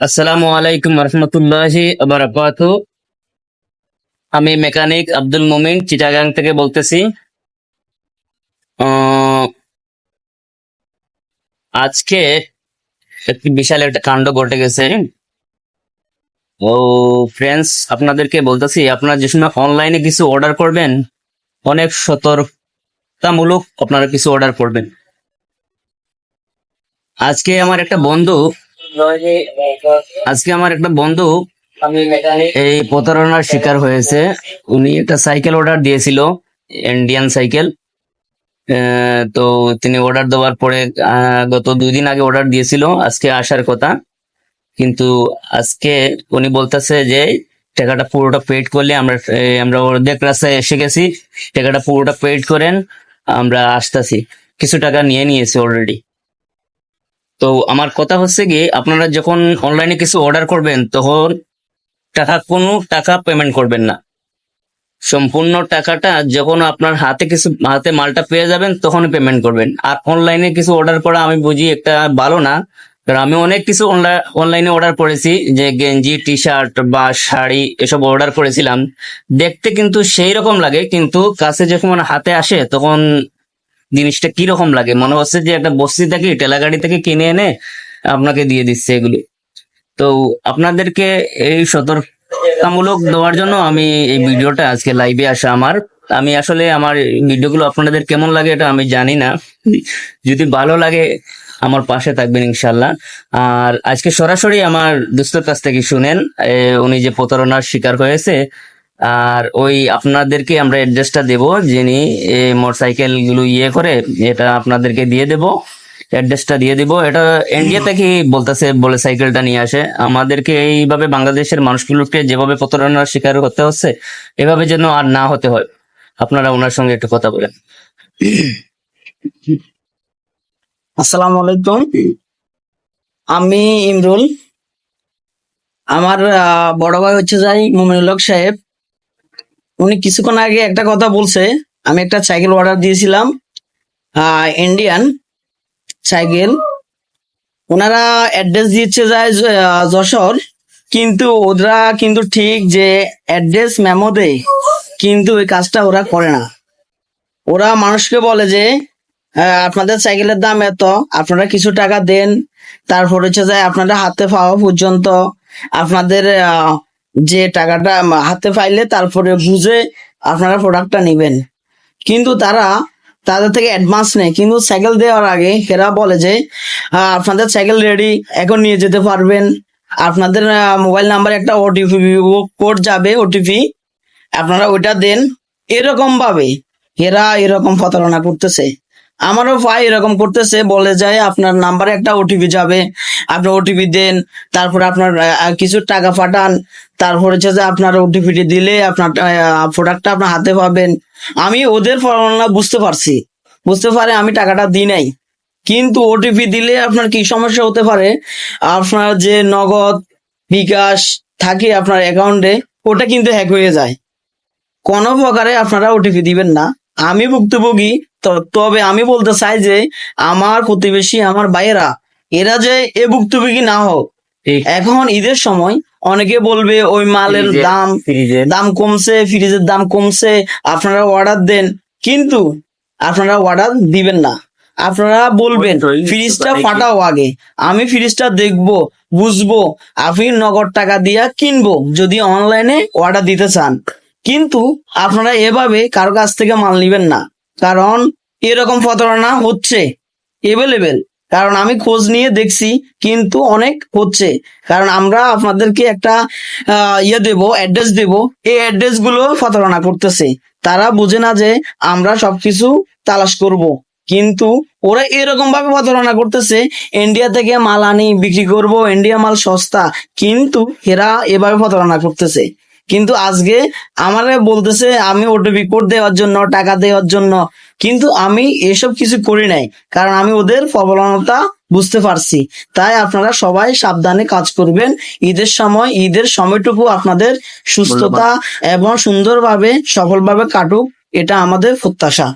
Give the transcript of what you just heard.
আসসালামু আলাইকুম রহমতুল্লাহি বারাকাত আমি মেকানিক আব্দুল মুমিন, চিটাগাং থেকে বলতেছি। আজকে একটি বিশাল একটা কাণ্ড ঘটে গেছে। ও ফ্রেন্ডস আপনাদেরকে বলতেছি, আপনারা যে সময় অনলাইনে কিছু অর্ডার করবেন, অনেক সতর্কতামূলক আপনারা কিছু অর্ডার করবেন। আজকে আমার একটা বন্ধু আজকে আমার একটা বন্ধু এই প্রতারণার শিকার হয়েছে। উনি একটা সাইকেল অর্ডার দিয়েছিল ইন্ডিয়ান সাইকেল তো তিনি অর্ডার দেওয়ার পরে গত দুই দিন আগে অর্ডার দিয়েছিল আজকে আসার কথা। কিন্তু আজকে উনি বলতেছে যে টাকাটা পুরোটা পেড করলে আমরা আমরা অর্ধেক রাস্তায় এসে গেছি টাকাটা পুরোটা পেড করেন আমরা আসতেছি। কিছু টাকা নিয়ে নিয়েছে অলরেডি তো আমার কথা হচ্ছে কি আপনারা যখন অনলাইনে কিছু অর্ডার করবেন, তখন টাকা কোনো টাকা পেমেন্ট করবেন না। সম্পূর্ণ টাকাটা যখন আপনার হাতে কিছু, হাতে মালটা পেয়ে যাবেন, তখনই পেমেন্ট করবেন। আর অনলাইনে কিছু অর্ডার করা আমি বুঝি একটা ভালো না, কারণ আমি অনেক কিছু অনলাইনে অর্ডার করেছি, যে গেঞ্জি টি শার্ট বা শাড়ি এসব অর্ডার করেছিলাম। দেখতে কিন্তু সেই রকম লাগে, কিন্তু কাছে যখন হাতে আসে, তখন জিনিসটা কীরকম লাগে? মনে হচ্ছে যে একটা বস্তি থেকে টেলা গাড়ি থেকে কিনে এনে আপনাকে দিয়ে দিচ্ছে এগুলি। তো আপনাদেরকে এই সতর্কতামূলক দেওয়ার জন্য আমি এই ভিডিওটা আজকে লাইভে আসা আমার। আমি আসলে আমার ভিডিওগুলো আপনাদের কেমন লাগে এটা আমি জানি না। যদি ভালো লাগে, আমার পাশে থাকবেন ইনশাল্লাহ আর আজকে সরাসরি আমার দোস্তর কাছ থেকে শুনেন উনি যে প্রতারণার শিকার হয়েছে আর ওই আপনাদেরকে আমরা অ্যাড্রেসটা দেব যিনি মোটরসাইকেলগুলো ইয়ে করে এটা আপনাদেরকে দিয়ে দেব অ্যাড্রেসটা দিয়ে দিব। এটা ইন্ডিয়া থেকে বলতেছে বলে সাইকেলটা নিয়ে আসে। আমাদেরকে এইভাবে বাংলাদেশের মানুষগুলোকে যেভাবে প্রতারণার শিকার করতে হচ্ছে এভাবে যেন আর না হতে হয়। আপনারা ওনার সঙ্গে একটু কথা বলেন। আসসালামু আলাইকুম। আমি ইমরুল। আমার বড় ভাই হচ্ছে যাই মুমিনুল হক সাহেব। উনি কিছুক্ষণ আগে একটা কথা বলছে। আমি একটা সাইকেল অর্ডার দিয়েছিলাম ইন্ডিয়ান সাইকেল ওনারা অ্যাড্রেস দিচ্ছে যায় যশোর। কিন্তু ওরা কিন্তু ঠিক যে অ্যাড্রেস মেমো দেয়, কিন্তু ওই কাজটা ওরা করে না। ওরা মানুষকে বলে যে আপনাদের সাইকেলের দাম এত, আপনারা কিছু টাকা দেন, তারপর হচ্ছে যায় আপনারা হাতে পাওয়া পর্যন্ত, আপনাদের যে টাকাটা হাতে পাইলে তারপরে বুঝে আপনারা প্রোডাক্টটা নেবেন। কিন্তু তারা তাদের থেকে অ্যাডভান্স নেয়। কিন্তু সাইকেল দেওয়ার আগে এরা বলে যে আপনাদের সাইকেল রেডি এখন নিয়ে যেতে পারবেন। আপনাদের মোবাইল নাম্বার একটা ওটিপি কোড যাবে ওটিপি আপনারা ওইটা দেন। এরকম ভাবে এরা এরকম প্রতারণা করতেছে। আমারও ভাই এরকম করতেছে, বলে যায়, আপনার নাম্বারে একটা ওটিপি যাবে। আপনি ওটিপি দেন, তারপর আপনার কিছু টাকা পাঠান, তারপর হচ্ছে যে আপনার ওটিপিটি দিলে আপনার প্রোডাক্টটা আপনার হাতে পাবেন। আমি ওদের প্রতারণা বুঝতে পারছি। বুঝতে পারে আমি টাকাটা দিই নাই। কিন্তু ওটিপি দিলে আপনার কি সমস্যা হতে পারে? আপনার যে নগদ বিকাশ থাকে আপনার অ্যাকাউন্টে ওটা কিন্তু হ্যাক হয়ে যায়। কোনো প্রকারে আপনারা ওটিপি দিবেন না। আমি ভুক্তভোগী তবে আমি বলতে চাই যে, আমার প্রতিবেশী, আমার ভাইয়েরা এরা যে এ ভুক্তভোগী না হোক এখন ঈদের সময় অনেকে বলবে ওই মালের দাম দাম কমছে ফ্রিজের দাম কমছে আপনারা অর্ডার দেন। কিন্তু আপনারা অর্ডার দিবেন না। আপনারা বলবেন ফ্রিজটা ফাটাও আগে। আমি ফ্রিজটা দেখব বুঝব আপনি নগদ টাকা দিয়া কিনবো যদি অনলাইনে অর্ডার দিতে চান। কিন্তু আপনারা এভাবে কারও কাছ থেকে মাল নিবেন না। কারণ এরকম প্রতারণা হচ্ছে। এভেলেবেল কারণ আমি খোঁজ নিয়ে দেখছি, কিন্তু অনেক হচ্ছে। কারণ আমরা আপনাদেরকে একটা ইয়ে দেব অ্যাড্রেস দেব। এই অ্যাড্রেসগুলো প্রতারণা করতেছে। তারা বুঝে না যে আমরা সবকিছু তালাশ করব। কিন্তু ওরা এরকম ভাবে প্রতারণা করতেছে ইন্ডিয়া থেকে মাল আনি, বিক্রি করব ইন্ডিয়া মাল সস্তা। কিন্তু এরা এভাবে প্রতারণা করতেছে। কিন্তু আজকে আমারে বলতেছে আমি ওটিপি কোড দেওয়ার জন্য টাকা দেওয়ার জন্য। কিন্তু আমি এসব কিছু করি নাই কারণ আমি ওদের প্রবলতা বুঝতে পারছি। তাই আপনারা সবাই সাবধানে কাজ করবেন। ঈদের সময় ঈদের সময়টুকু আপনাদের সুস্থতা এবং সুন্দরভাবে সফলভাবে কাটুক এটা আমাদের প্রত্যাশা।